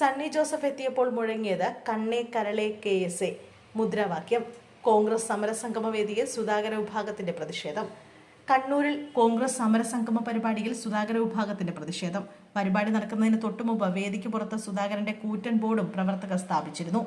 സണ്ണി ജോസഫ് എത്തിയപ്പോൾ മുഴങ്ങിയത് കണ്ണേ കരളെ കെ എസ് എ. മുദ്രാവാക്യം. കോൺഗ്രസ് സമരസംഗമ വേദിയിൽ സുധാകര വിഭാഗത്തിന്റെ പ്രതിഷേധം. കണ്ണൂരിൽ കോൺഗ്രസ് സമരസംഗമ പരിപാടിയിൽ സുധാകര വിഭാഗത്തിന്റെ പ്രതിഷേധം. പരിപാടി നടക്കുന്നതിന് തൊട്ടുമുമ്പ് വേദിക്ക് പുറത്ത് സുധാകരന്റെ കൂറ്റൻ ബോർഡും പ്രവർത്തകർ സ്ഥാപിച്ചിരുന്നു.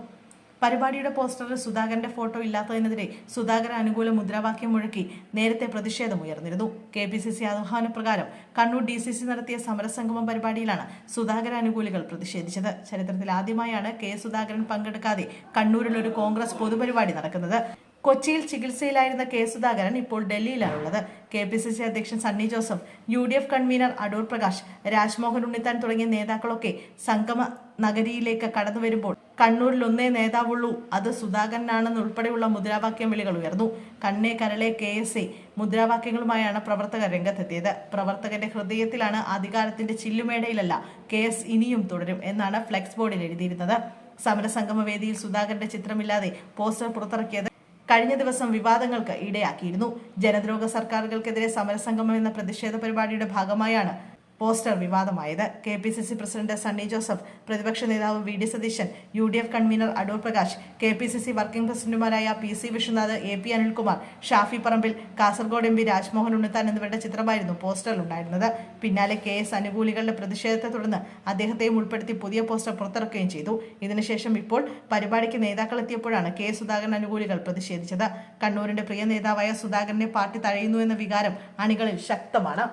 പരിപാടിയുടെ പോസ്റ്ററിൽ സുധാകരന്റെ ഫോട്ടോ ഇല്ലാത്തതിനെതിരെ സുധാകരൻ അനുകൂല മുദ്രാവാക്യം മുഴക്കി നേരത്തെ പ്രതിഷേധം ഉയർന്നിരുന്നു. കെ പി സി സി ആഹ്വാനപ്രകാരം കണ്ണൂർ ഡി സി സി നടത്തിയ സമരസംഗമം പരിപാടിയിലാണ് സുധാകര അനുകൂലികൾ പ്രതിഷേധിച്ചത്. ചരിത്രത്തിൽ ആദ്യമായാണ് കെ സുധാകരൻ പങ്കെടുക്കാതെ കണ്ണൂരിൽ ഒരു കോൺഗ്രസ് പൊതുപരിപാടി നടക്കുന്നത്. കൊച്ചിയിൽ ചികിത്സയിലായിരുന്ന കെ സുധാകരൻ ഇപ്പോൾ ഡൽഹിയിലാണുള്ളത്. കെ പി സി സി അധ്യക്ഷൻ Sunny Joseph U D F convener Adoor Prakash Rajmohan Unnithan തുടങ്ങിയ നേതാക്കളൊക്കെ സംഗമ നഗരിയിലേക്ക് കടന്നു വരുമ്പോൾ കണ്ണൂരിൽ ഒന്നേ നേതാവുള്ളൂ. അത് സുധാകരനാണെന്ന് ഉൾപ്പെടെയുള്ള മുദ്രാവാക്യം വിളികൾ ഉയർന്നു. കണ്ണേ കരളെ കെ എസ് എ മുദ്രാവാക്യങ്ങളുമായാണ് പ്രവർത്തകർ രംഗത്തെത്തിയത്. പ്രവർത്തകന്റെ ഹൃദയത്തിലാണ് അധികാരത്തിന്റെ ചില്ലുമേടയിലല്ല കെ എസ് ഇനിയും തുടരും എന്നാണ് ഫ്ലെക്സ് ബോർഡിൽ എഴുതിയിരുന്നത്. സമരസംഗമ വേദിയിൽ സുധാകരന്റെ ചിത്രമില്ലാതെ പോസ്റ്റർ പുറത്തിറക്കിയത് കഴിഞ്ഞ ദിവസം വിവാദങ്ങൾക്ക് ഇടയാക്കിയിരുന്നു. ജനദ്രോഹ സർക്കാരുകൾക്കെതിരെ സമരസംഗമം എന്ന പ്രതിഷേധ പരിപാടിയുടെ ഭാഗമായാണ് poster വിവാദമായത്. K P C C president Sunny Joseph പ്രതിപക്ഷ നേതാവ് V D Satheesan U D F convener Adoor Prakash K P C C working പ്രസിഡന്റുമാരായ P C Vishwanath A P Anilkumar Shafi Parambil Kasaragod M P Rajmohan Unnithan എന്നിവരുടെ ചിത്രമായിരുന്നു പോസ്റ്ററിലുണ്ടായിരുന്നത്. പിന്നാലെ K S അനുകൂലികളുടെ പ്രതിഷേധത്തെ തുടർന്ന് അദ്ദേഹത്തെയും ഉൾപ്പെടുത്തി പുതിയ പോസ്റ്റർ പുറത്തിറക്കുകയും ചെയ്തു. ഇതിനുശേഷം ഇപ്പോൾ പരിപാടിക്ക് നേതാക്കൾ എത്തിയപ്പോഴാണ് കെ സുധാകരൻ അനുകൂലികൾ പ്രതിഷേധിച്ചത്. കണ്ണൂരിന്റെ പ്രിയ നേതാവായ സുധാകരനെ പാർട്ടി തഴയുന്നു എന്ന വികാരം അണികളിൽ ശക്തമാണ്.